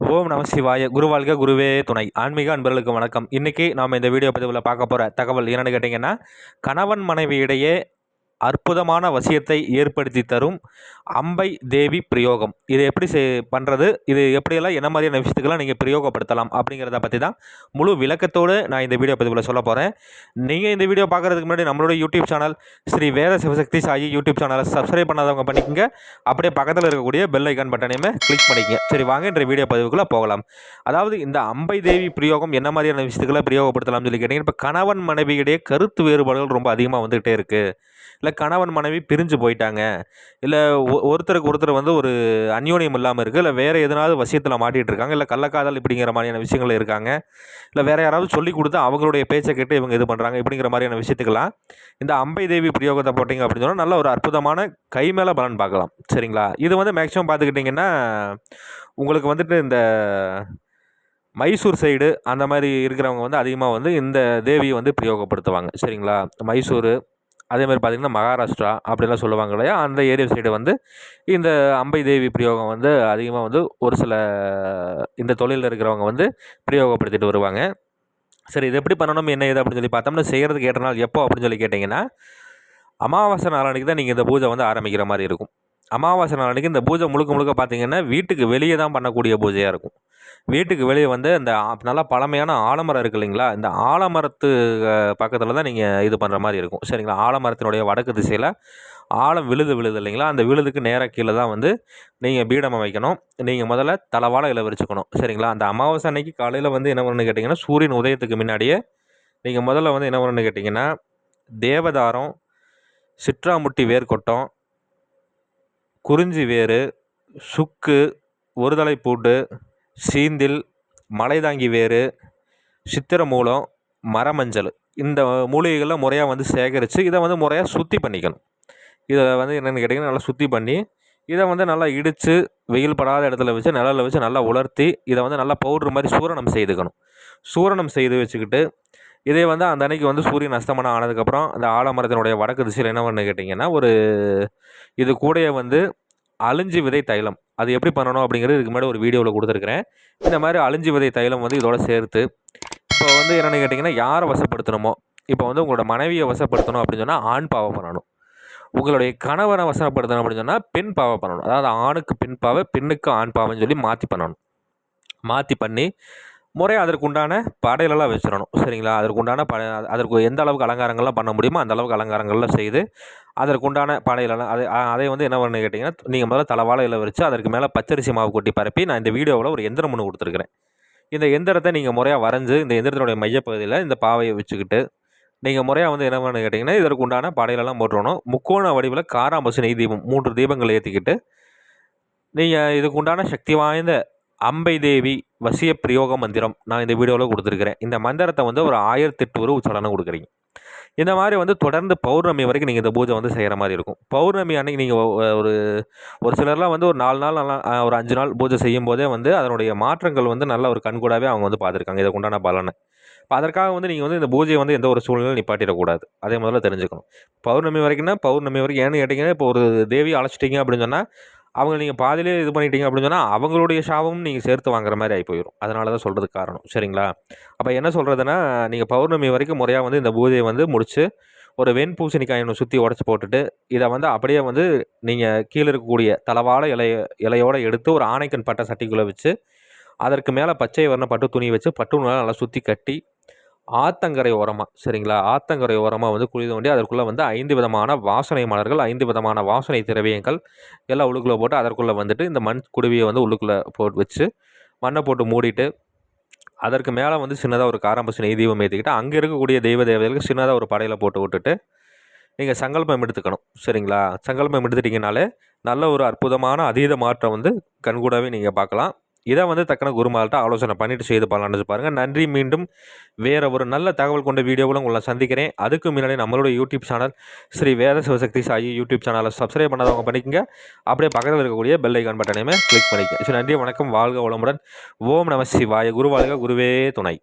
ஓம் நம சிவாய குருவாழ்க குருவே துணை. ஆன்மீக அன்பர்களுக்கு வணக்கம். இன்றைக்கி நாம் இந்த வீடியோ பதிவில் பார்க்க போகிற தகவல் என்னென்னு கேட்டிங்கன்னா கணவன் மனைவியிடையே அற்புதமான வசியத்தை ஏற்படுத்தி தரும் அம்பை தேவி பிரயோகம். இது எப்படி செய் பண்ணுறது இது எப்படியெல்லாம் என்ன மாதிரியான விஷயத்துக்கெல்லாம் நீங்கள் பிரயோகப்படுத்தலாம் அப்படிங்கிறத பற்றி தான் முழு விளக்கத்தோடு நான் இந்த வீடியோ பதிவில் சொல்ல போகிறேன் நீங்கள் இந்த வீடியோ பார்க்குறதுக்கு முன்னாடி நம்மளோட YouTube channel Sri Veda Sivasakthi Sai YouTube சேனலை சப்ஸ்கிரைப் பண்ணாதவங்க பண்ணிக்கோங்க. அப்படியே பக்கத்தில் இருக்கக்கூடிய பெல் ஐக்கான் பட்டனையுமே கிளிக் பண்ணிக்கங்க. சரி வாங்க இன்றைய வீடியோ பதிவுக்குள்ளே போகலாம். அதாவது இந்த அம்பை தேவி பிரயோகம் என்ன மாதிரியான விஷயத்துக்களை பிரயோகப்படுத்தலாம்னு சொல்லி கேட்டிங்கன்னா இப்போ கணவன் மனைவியிடையே கருத்து வேறுபாடுகள் ரொம்ப அதிகமாக வந்துகிட்டே இருக்குது இல்லை கணவன் மனைவி பிரிஞ்சு போயிட்டாங்க. இல்லை ஒருத்தருக்கு ஒருத்தர் வந்து ஒரு அந்யோன்யம் இல்லாமல் இருக்குது இல்லை வேறு எதனாவது வசியத்தில் மாட்டிகிட்டு இருக்காங்க. இல்லை கள்ளக்காதல் இப்படிங்கிற மாதிரியான விஷயங்கள் இருக்காங்க. இல்லை வேறு யாராவது சொல்லி கொடுத்து அவங்களுடைய பேச்சை கேட்டு இவங்க இது பண்ணுறாங்க இப்படிங்கிற மாதிரியான விஷயத்துக்கெல்லாம் இந்த அம்பை தேவி பிரயோகத்தை போட்டிங்க அப்படின்னு சொன்னால் நல்ல ஒரு அற்புதமான கை மேலே பலன் பார்க்கலாம். சரிங்களா? இது வந்து மேக்ஸிமம் பார்த்துக்கிட்டிங்கன்னா உங்களுக்கு வந்துட்டு இந்த மைசூர் சைடு அந்த மாதிரி இருக்கிறவங்க வந்து அதிகமாக வந்து இந்த தேவியை வந்து பிரயோகப்படுத்துவாங்க. சரிங்களா? மைசூர் அதேமாதிரி பார்த்திங்கன்னா மகாராஷ்டிரா அப்படிலாம் சொல்லுவாங்க இல்லையா? அந்த ஏரியா சைடு வந்து இந்த அம்பை தேவி பிரயோகம் வந்து அதிகமாக வந்து ஒரு சில இந்த தொழிலில் இருக்கிறவங்க வந்து பிரயோகப்படுத்திட்டு வருவாங்க. சரி இது எப்படி பண்ணணும்? என்ன ஏது அப்படின்னு சொல்லி பார்த்தோம்னா செய்கிறதுக்கு ஏற்ற நாள் எப்போ அப்படின்னு சொல்லி கேட்டிங்கன்னா அமாவாசை நாளன்னைக்கு தான் நீங்கள் இந்த பூஜை வந்து ஆரம்பிக்கிற மாதிரி இருக்கும். அமாவாசை நாளன்னைக்கு இந்த பூஜை முழுக்க முழுக்க பார்த்தீங்கன்னா வீட்டுக்கு வெளியே தான் பண்ணக்கூடிய பூஜையாக இருக்கும். வீட்டுக்கு வெளியே வந்து இந்த நல்லா பழமையான ஆலமரம் இருக்குது இல்லைங்களா? இந்த ஆலமரத்து பக்கத்தில் தான் நீங்கள் இது பண்ணுற மாதிரி இருக்கும். சரிங்களா? ஆலமரத்தினுடைய வடக்கு திசையில் ஆழம் விழுது விழுது இல்லைங்களா? அந்த விழுதுக்கு நேராக கீழே தான் வந்து நீங்கள் பீடமாக வைக்கணும் நீங்கள் முதல்ல தலைவாழை இலை விரிச்சுக்கணும். சரிங்களா? அந்த அமாவாசை அன்னைக்கு காலையில் வந்து என்ன பண்ணணும்னு கேட்டிங்கன்னா சூரியன் உதயத்துக்கு முன்னாடியே நீங்கள் முதல்ல வந்து என்ன பண்ணணும்னு கேட்டிங்கன்னா தேவதாரம் சிற்றாமுட்டி வேர்க்கொட்டம் குறிஞ்சி வேறு சுக்கு ஒருதலை பூண்டு சீந்தில் மலைதாங்கி வேறு சித்திர மூலம் மரமஞ்சள். இந்த மூலிகைகளை முறையாக வந்து சேகரித்து இதை வந்து முறையாக சுத்தி பண்ணிக்கணும். இதை வந்து என்னென்னு கேட்டிங்கன்னா நல்லா சுத்தி பண்ணி இதை வந்து நல்லா இடித்து வெயில் படாத இடத்துல வச்சு நிழலில் வச்சு நல்லா உலர்த்தி இதை வந்து நல்லா பவுட்ரு மாதிரி சூரணம் செய்துக்கணும். சூரணம் செய்து வச்சுக்கிட்டு இதே வந்து அந்த அன்னைக்கு வந்து சூரியன் அஸ்தமனம் ஆனதுக்கப்புறம் அந்த ஆலமரத்தினுடைய வடக்கு திசையில் என்ன பண்ணு கேட்டிங்கன்னா ஒரு இது கூடயே வந்து அழிஞ்சி விதை தைலம். அது எப்படி பண்ணணும் அப்படிங்கிறது இதுக்கு முன்னாடி ஒரு வீடியோவில் கொடுத்துருக்குறேன். இந்த மாதிரி அழிஞ்சி விதை தைலம் வந்து இதோட சேர்த்து இப்போ வந்து என்னென்னு கேட்டிங்கன்னா யாரை வசப்படுத்தணுமோ இப்போ வந்து உங்களோட மனைவியை வசப்படுத்தணும் அப்படின்னு சொன்னால் ஆண் பாவம் பண்ணணும். உங்களுடைய கணவனை வசப்படுத்தணும் அப்படின்னு சொன்னால் பெண் பாவம் பண்ணணும். அதாவது ஆணுக்கு பெண் பாவை பெண்ணுக்கு ஆண் பாவம்னு சொல்லி மாற்றி பண்ணணும். மாற்றி பண்ணி முறையாக அதற்குண்டான படையிலெல்லாம் வச்சிடணும். சரிங்களா? அதற்குண்டான ப அதற்கு எந்த அளவுக்கு அலங்காரங்கள்லாம் பண்ண முடியுமோ அந்த அளவுக்கு அலங்காரங்கள்லாம் செய்து அதற்குண்டான படையிலெல்லாம் அதை அதை வந்து என்ன பண்ணு கேட்டிங்கன்னா நீங்கள் முதல்ல தலைவாழையில் வச்சு அதற்கு மேலே பச்சரிசி மாவு கொட்டி பரப்பி நான் இந்த வீடியோவில் ஒரு எந்திரம் ஒன்று கொடுத்துருக்குறேன். இந்த எந்திரத்தை நீங்கள் முறையாக வரைஞ்சி இந்த எந்திரத்தினுடைய மையப்பகுதியில் இந்த பாவையை வச்சுக்கிட்டு நீங்கள் முறையாக வந்து என்ன பண்ணு கேட்டிங்கன்னா இதற்கு உண்டான படையிலெல்லாம் போட்டுருணும் முக்கோண வடிவில் காராம்பசு நெய் தீபம் மூன்று தீபங்கள் ஏற்றிக்கிட்டு நீங்கள் இதுக்கு உண்டான சக்தி வாய்ந்த அம்பை தேவி வசிய பிரயோக மந்திரம் நான் இந்த வீடியோவில் கொடுத்துருக்குறேன். இந்த மந்திரத்தை வந்து ஒரு ஆயிரத்தி எட்டு ஒரு உச்சலனம் கொடுக்குறீங்க. இந்த மாதிரி வந்து தொடர்ந்து பௌர்ணமி வரைக்கும் நீங்கள் இந்த பூஜை வந்து செய்கிற மாதிரி இருக்கும். பௌர்ணமி அன்னைக்கு நீங்கள் ஒரு ஒரு சிலர்லாம் வந்து ஒரு நாலு நாள் நல்லா ஒரு அஞ்சு நாள் பூஜை செய்யும் போதே வந்து அதனுடைய மாற்றங்கள் வந்து நல்ல ஒரு கண்கூடாவே அவங்க வந்து பார்த்துருக்காங்க. இதுக்கு உண்டான பலனை. இப்போ அதற்காக வந்து நீங்கள் வந்து இந்த பூஜையை வந்து எந்த ஒரு சூழ்நிலையும் நிப்பாட்டிடக்கூடாது. அதே முதல்ல தெரிஞ்சுக்கணும். பௌர்ணமி வரைக்கும்னா பௌர்ணமி வரைக்கும் ஏன்னு கேட்டிங்கன்னா இப்போ ஒரு தேவி அழைச்சிட்டிங்க அப்படின்னு சொன்னால் அவங்க நீங்கள் பாதிலே இது பண்ணிட்டீங்க அப்படின்னு சொன்னால் அவங்களுடைய சாபமும் நீங்கள் சேர்த்து வாங்குற மாதிரி ஆகி போயிடும் அதனால தான் சொல்கிறதுக்கு காரணம். சரிங்களா? அப்போ என்ன சொல்கிறதுனா நீங்கள் பௌர்ணமி வரைக்கும் முறையாக வந்து இந்த பூஜையை வந்து முடித்து ஒரு வெண் பூசணிக்காய் ஒன்று சுற்றி உடச்சி போட்டுட்டு இதை வந்து அப்படியே வந்து நீங்கள் கீழே இருக்கக்கூடிய தளவாழ இலைய இலையோடு எடுத்து ஒரு ஆணைக்கன் பட்டை சட்டிக்குள்ளே வச்சு அதற்கு மேலே பச்சை வர்ண பட்டு துணி வச்சு பட்டு நல்லா சுற்றி கட்டி ஆத்தங்கரை ஓரமாக சரிங்களா? ஆத்தங்கரை ஓரமாக வந்து குழி தோண்டி அதற்குள்ளே வந்து ஐந்து விதமான வாசனை மலர்கள் ஐந்து விதமான வாசனை திரவியங்கள் எல்லாம் உள்ளுக்குள்ளே போட்டு அதற்குள்ளே வந்துட்டு இந்த மண் குடுவியை வந்து உள்ளுக்குள்ளே போட்டு வச்சு மண்ணை போட்டு மூடிட்டு அதற்கு மேலே வந்து சின்னதாக ஒரு காராம்பசு நெய் தீபம் ஏற்றிக்கிட்டு அங்கே இருக்கக்கூடிய தெய்வ தேவதைகளுக்கு சின்னதாக ஒரு படையில் போட்டு விட்டுட்டு நீங்கள் சங்கல்பம் எடுத்துக்கணும் சரிங்களா? சங்கல்பம் எடுத்துட்டிங்கனாலே நல்ல ஒரு அற்புதமான அதீத மாற்றம் வந்து கண்கூடாவே நீங்கள் பார்க்கலாம். இதை வந்து தக்கன குருமால்கிட்ட ஆலோசனை பண்ணிவிட்டு செய்து பண்ணலான்னு பாருங்கள் நன்றி மீண்டும் வேறு ஒரு நல்ல தகவல் கொண்ட வீடியோவில் உங்களை சந்திக்கிறேன். அதுக்கு முன்னாடி நம்மளோட YouTube channel Sri Veda Sivasakthi Sai YouTube சேனலை சப்ஸ்கிரைப் பண்ணாதவங்க பண்ணிக்கங்க. அப்படியே பக்கத்தில் இருக்கக்கூடிய பெல் ஐக்கான் பட்டனையுமே கிளிக் பண்ணிக்க ஸோ நன்றி வணக்கம் வாழ்க வளமுடன். ஓம் நம சிவாய. குருவாழ்க குருவே துணை.